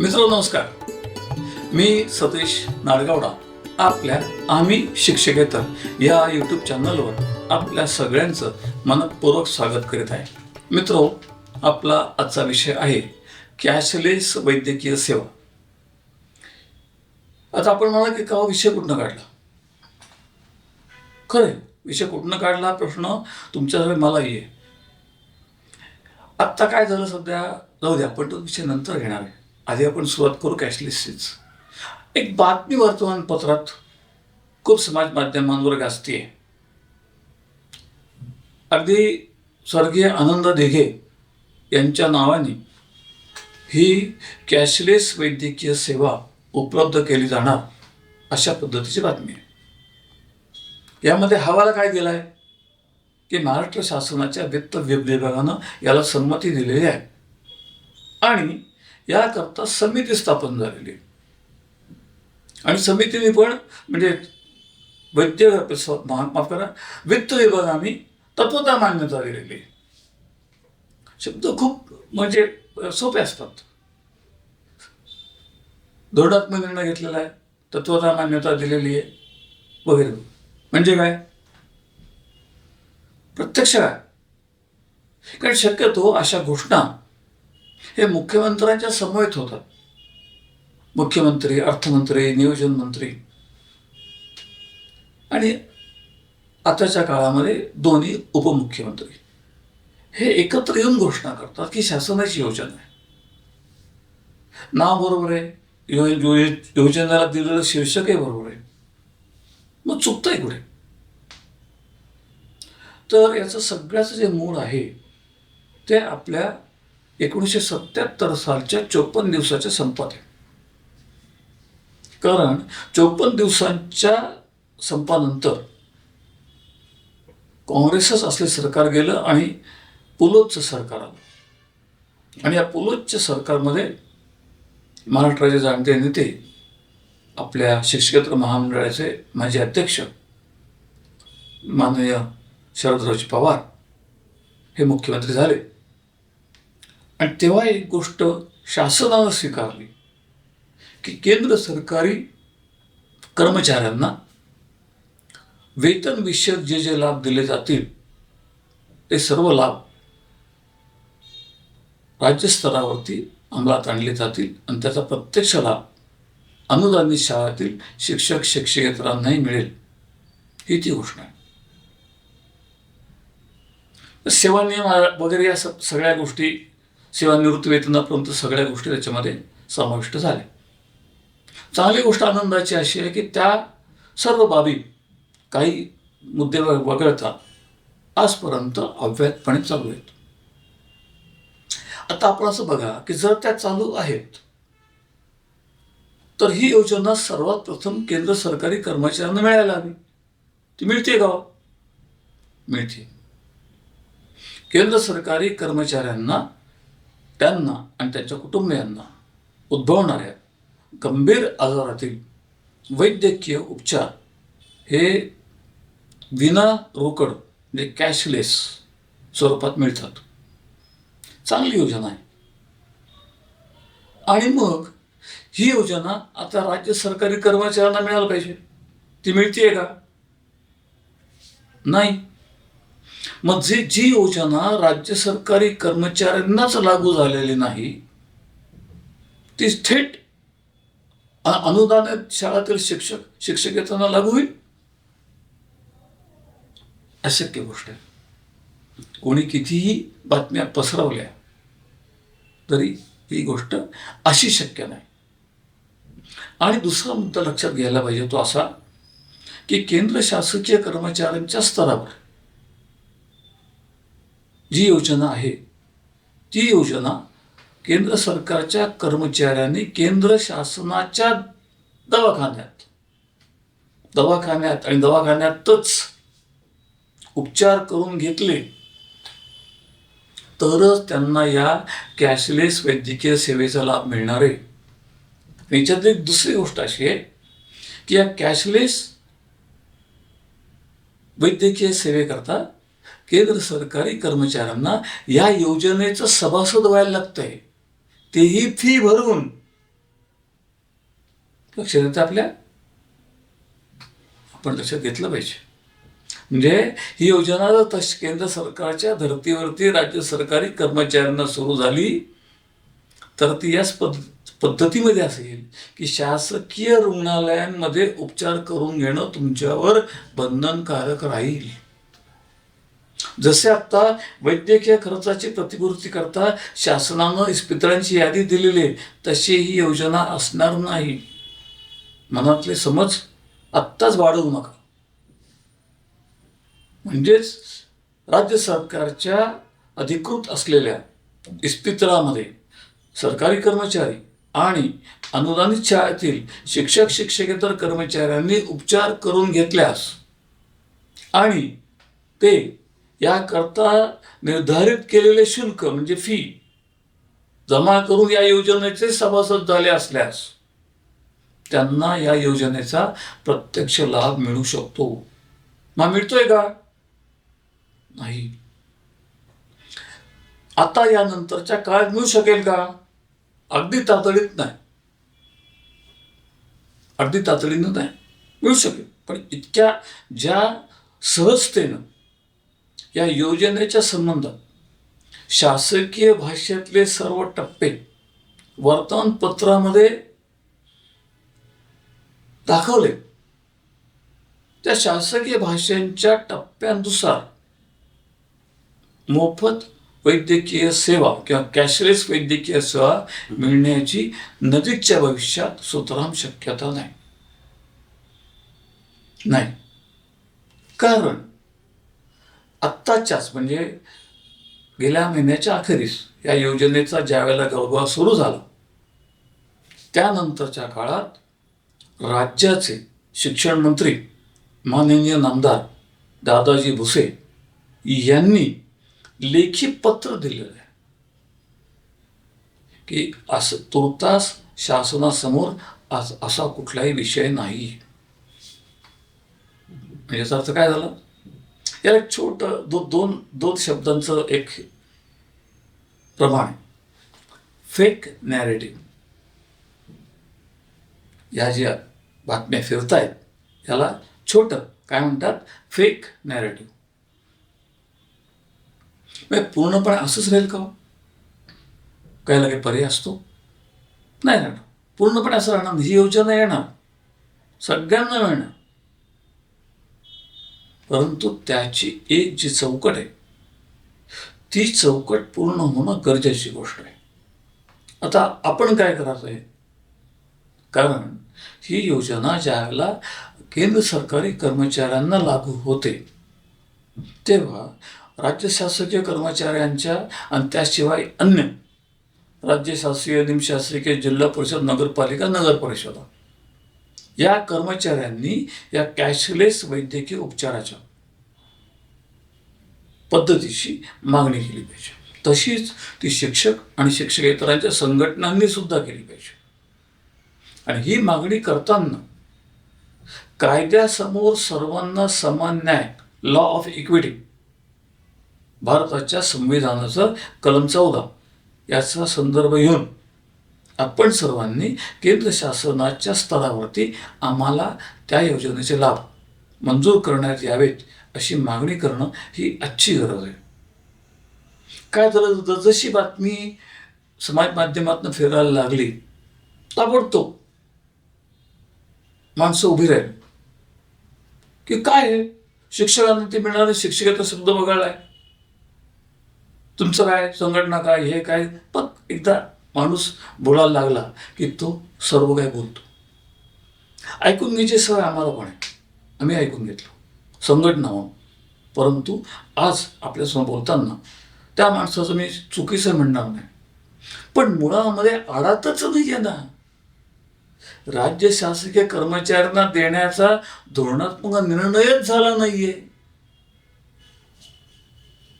मित्र नमस्कार. मी सतीश नाडगावडा आपल्या आम्ही शिक्षकेतर या यूट्यूब चॅनलवर आपल्या सगळ्यांचं मनपूर्वक स्वागत करीत आहे. मित्रो आपला आजचा विषय आहे कॅशलेस वैद्यकीय सेवा. आता आपण म्हणा की का हो विषय कुठनं काढला? खरंय विषय कुठनं काढला? प्रश्न तुमच्याजवळ मलाही आहे आत्ता काय झालं सध्या? जाऊ द्या पण तो विषय नंतर घेणार आहे. आधी आपण सुरुवात करू कॅशलेसचीच एक बातमी वर्तमानपत्रात खूप समाज माध्यमांवर गाजते अगदी स्वर्गीय आनंद दिघे यांच्या नावाने ही कॅशलेस वैद्यकीय सेवा उपलब्ध केली जाणार अशा पद्धतीची बातमी आहे. यामध्ये हवाला काय दिला आहे की महाराष्ट्र शासनाच्या वित्त विभागानं याला संमती दिलेली आहे. आणि याकरता समिती स्थापन झालेली. आहे आणि समितीने पण म्हणजे वैद्य माफ करा वित्त विभागाने तत्वता मान्यता दिलेली. आहे शब्द खूप म्हणजे सोपे असतात. धोरणात्मक निर्णय घेतलेला आहे तत्वता मान्यता दिलेली आहे वगैरे. म्हणजे काय? प्रत्यक्ष काय? कारण शक्यतो अशा घोषणा हे मुख्यमंत्र्यांच्या समवेत होतात. मुख्यमंत्री अर्थमंत्री नियोजन मंत्री. आणि आताच्या काळामध्ये दोन्ही उपमुख्यमंत्री. हे एकत्र येऊन घोषणा करतात की शासनाची योजना आहे. नाव बरोबर आहे. यो- यो- योजनेला दिलेलं शीर्षकही बरोबर आहे. मग चुकतंय कुठे? तर याचं सगळ्याचं जे मूळ आहे ते आपल्या एकोणीसशे सत्याहत्तर सालच्या चोपन्न दिवसाच्या संपात आहे कारण चोपन्न दिवसांच्या संपानंतर काँग्रेसच असले सरकार गेलं आणि पुलोच सरकार आलं. आणि या पुलोदच्या सरकारमध्ये महाराष्ट्राचे जाणते नेते आपल्या शिक्षकेतर महामंडळाचे माजी अध्यक्ष माननीय शरदरावजी पवार हे मुख्यमंत्री झाले. आणि तेव्हा एक गोष्ट शासनानं स्वीकारली की केंद्र सरकारी कर्मचाऱ्यांना वेतन विषयक जे जे लाभ दिले जातील ते सर्व लाभ राज्यस्तरावरती अंमलात आणले जातील आणि त्याचा प्रत्यक्ष लाभ अनुदानित शाळेतील शिक्षक शिक्षकेतरांनाही मिळेल. ही ती घोषणा आहे. सेवा नियम वगैरे या सगळ्या गोष्टी सेवानिवृत्ती वेतनापर्यंत सगळ्या गोष्टी त्याच्यामध्ये समाविष्ट झाल्या. चांगली गोष्ट आनंदाची अशी आहे की त्या सर्व बाबी काही मुद्दे वगळता आजपर्यंत अव्याहतपणे चालू आहेत. आता आपण असं बघा की जर त्या चालू आहेत तर ही योजना सर्वात प्रथम केंद्र सरकारी कर्मचाऱ्यांना मिळायला हवी. ती मिळते का? मिळते. केंद्र सरकारी कर्मचाऱ्यांना त्यांना आणि त्यांच्या कुटुंबियांना उद्भवणाऱ्या गंभीर आजारातील वैद्यकीय उपचार हे विना रोकड म्हणजे कॅशलेस स्वरूपात मिळतात. चांगली योजना आहे. आणि मग ही योजना आता राज्य सरकारी कर्मचाऱ्यांना मिळायला पाहिजे. ती मिळतीये का? नाही. मग जे जी योजना राज्य सरकारी कर्मचाऱ्यांनाच लागू झालेली नाही ती थेट अनुदानित शाळातील शिक्षक शिक्षकेतरांना लागू होईल? अशक्य गोष्ट आहे. कोणी कितीही बातम्या पसरवल्या तरी ही गोष्ट अशी शक्य नाही. आणि दुसरा मुद्दा लक्षात घ्यायला पाहिजे तो असा की केंद्र शासकीय कर्मचाऱ्यांच्या स्तरावर जी योजना आहे ती योजना केंद्र सरकारच्या कर्मचाऱ्यांनी केंद्र शासनाच्या दवाखान्यात दवाखान्यात आणि दवाखान्यातच उपचार करून घेतले. तरच त्यांना या कॅशलेस वैद्यकीय सेवेचा लाभ मिळणार आहे. याच्यात एक दुसरी गोष्ट अशी आहे की या कॅशलेस वैद्यकीय सेवेकरता केंद्र सरकारी कर्मचाऱ्यांना या योजनेचं सभासद व्हायला लागतंय. तेही फी भरून. लक्ष देतं आपल्या? आपण लक्षात घेतलं पाहिजे. म्हणजे ही योजना जर तश केंद्र सरकारच्या धर्तीवरती राज्य सरकारी कर्मचाऱ्यांना सुरू झाली तर ती याच पद्ध पद्धतीमध्ये असेल की शासकीय रुग्णालयांमध्ये उपचार करून घेणं तुमच्यावर बंधनकारक राहील. जसे आता वैद्यकीय खर्चाची प्रतिपूर्ती करता शासनानं इस्पितळांची यादी दिलेली आहे तशी ही योजना असणार नाही. मनातले समज आत्ताच वाढवू नका. म्हणजेच राज्य सरकारच्या अधिकृत असलेल्या इस्पितळामध्ये सरकारी कर्मचारी आणि अनुदानित शाळेतील शिक्षक शिक्षकेतर कर्मचाऱ्यांनी उपचार करून घेतल्यास आणि ते याकरता निर्धारित केलेले शुल्क म्हणजे फी जमा करून या योजनेचे सभासद झाले असल्यास त्यांना या योजनेचा प्रत्यक्ष लाभ मिळू शकतो. मग मिळतोय का? नाही. आता यानंतरच्या काळात मिळू शकेल का? अगदी तातडीत नाही. अगदी तातडीनं नाही. मिळू शकेल. पण इतक्या ज्या सहजतेनं या योजनेच्या संबंधात शासकीय भाषेतले सर्व टप्पे वर्तमानपत्रामध्ये दाखवले. त्या शासकीय भाषांच्या टप्प्यानुसार मोफत वैद्यकीय सेवा किंवा कॅशलेस वैद्यकीय सेवा मिळण्याची नजीकच्या भविष्यात सुतराम शक्यता नाही. नाही. कारण आत्ताच्याच म्हणजे गेल्या महिन्याच्या अखेरीस या योजनेचा ज्या वेळेला गळगवा सुरू झाला त्यानंतरच्या काळात राज्याचे शिक्षण मंत्री माननीय नामदार दादाजी भुसे यांनी लेखी पत्र दिलेलं आहे की असं तुर्तास शासनासमोर असा कुठलाही विषय नाही. म्हणजे याचा अर्थ काय झाला? याला एक छोट दो दोन दोन शब्दांचं एक प्रमाण. फेक नॅरेटिव्ह या ज्या बातम्या फिरतायत याला छोटं काय म्हणतात? फेक नॅरेटिव्ह म्हणजे पूर्णपणे असंच राहील का हो? कायला काही पर्याय असतो? नाही राहणार. पूर्णपणे असं राहणार ही योजना येणार. सगळ्यांना मिळणार. परंतु त्याची एक जी चौकट आहे ती चौकट पूर्ण होणं गरजेची गोष्ट आहे. आता आपण काय करायचं आहे कारण ही योजना ज्यावेळेला केंद्र सरकारी कर्मचाऱ्यांना लागू होते तेव्हा राज्य शासकीय कर्मचाऱ्यांच्या आणि त्याशिवाय अन्य राज्य शासकीय निमशासकीय जिल्हा परिषद नगरपालिका नगर परिषदा या कर्मचाऱ्यांनी या कॅशलेस वैद्यकीय उपचाराच्या पद्धतीची मागणी केली पाहिजे. तशीच ती शिक्षक आणि शिक्षकेतरांच्या संघटनांनी सुद्धा केली पाहिजे. आणि ही मागणी करताना कायद्यासमोर सर्वांना समान न्याय लॉ ऑफ इक्विटी भारताच्या संविधानाचं कलम चौदा याचा संदर्भ घेऊन आपण सर्वांनी केंद्र शासनाच्या स्तरावरती आम्हाला त्या योजनेचे लाभ मंजूर करण्यात यावेत अशी मागणी करणं ही आजची गरज आहे. काय झालं? जशी बातमी समाज माध्यमातून फिरायला लागली ताबडतोब माणसं उभी राहील. की काय आहे? शिक्षकांना ते मिळणारे शिक्षकाचा शब्द वगळलाय तुमचं काय? संघटना काय? हे काय? पण एकदा माणूस बोलायला लागला की तो सर्व काय बोलतो. ऐकून घ्यायची सवय आम्हाला पण. आहे आम्ही ऐकून घेतलो. संघटना म्हणून. परंतु आज आपल्यासमोर बोलताना त्या माणसाचं मी चुकीचं म्हणणार नाही. पण मुळामध्ये आडातच नाही आहे ना राज्य शासकीय कर्मचाऱ्यांना देण्याचा धोरणात्मक निर्णयच झाला नाहीये.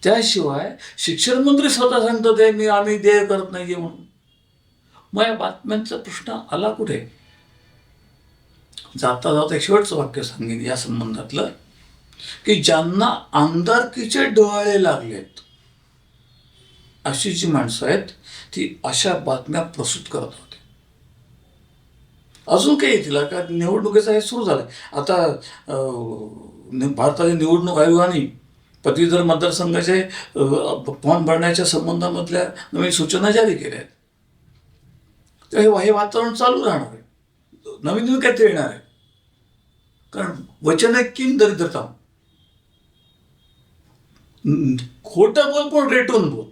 त्याशिवाय शिक्षण मंत्री स्वतः सांगतात "हे मी आम्ही देय करत नाहीये म्हणून. मग या बातम्यांचा प्रश्न आला कुठे? जाता जाता एक शेवटचं वाक्य सांगेन या संबंधातलं की ज्यांना आमदारकीचे डोहाळे लागलेत अशी जी माणसं आहेत ती अशा बातम्या प्रसूत करत होते. अजून काही येतील का निवडणुकीचा हे सुरू झालं आता भारताच्या निवडणूक आयोगाने पदवीधर मतदारसंघाचे फॉर्म भरण्याच्या संबंधामधल्या नवीन सूचना जारी केल्या आहेत. तर हे हे वातावरण चालू राहणार आहे. नवीन नवीन काहीतरी येणार आहे. कारण वचन आहे किम दरिद्रता. खोटं बोल पण रेटून बोल.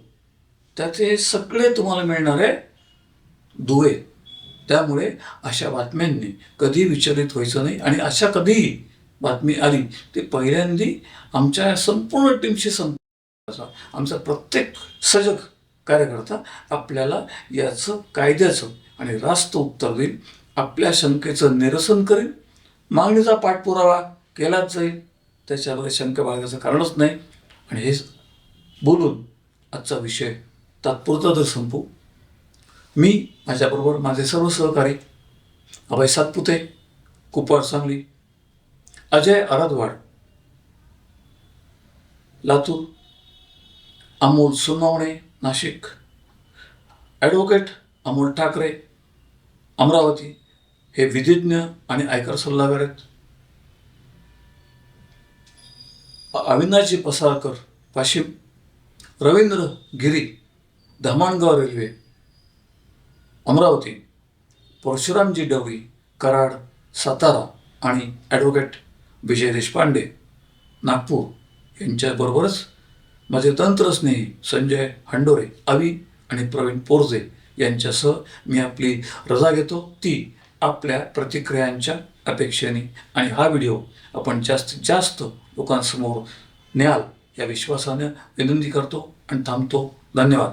त्याचे सगळे तुम्हाला मिळणार आहे दुवे. त्यामुळे अशा बातम्यांनी कधी विचलित व्हायचं नाही आणि अशा कधीही बातमी आली ते पहिल्यांदी आमच्या संपूर्ण टीमशी संपर्क आमचा प्रत्येक सजग कार्यकर्ता आपल्याला याचं कायद्याचं आणि रास्त उत्तर देईल आपल्या शंकेचं निरसन करेल मागणीचा पाठपुरावा केलाच जाईल. त्याच्यामध्ये शंका बाळगायचं कारणच नाही. आणि हे बोलून आजचा विषय तात्पुरता तर संपू. मी माझ्याबरोबर माझे सर्व सहकारी अभय सातपुते कुपवाड सांगली अजय आराधवाड लातूर अमोल सुनावणे नाशिक ॲडव्होकेट अमोल ठाकरे अमरावती हे विधिज्ञ आणि आयकर सल्लागार आहेत. अ- अविनाशजी पसारकर वाशिम. रवींद्र गिरी धमाणगाव रेल्वे. अमरावती परशुरामजी डवरी कराड सातारा आणि ॲडव्होकेट विजय देशपांडे नागपूर यांच्याबरोबरच माझे तंत्रस्नेही संजय हंडोरे अवी आणि प्रवीण पोरजे यांच्यासह मी आपली रजा घेतो. ती आपल्या प्रतिक्रियांच्या अपेक्षेने. आणि हा व्हिडिओ आपण जास्तीत जास्त लोकांसमोर न्याल या विश्वासानं विनंती करतो आणि थांबतो. धन्यवाद.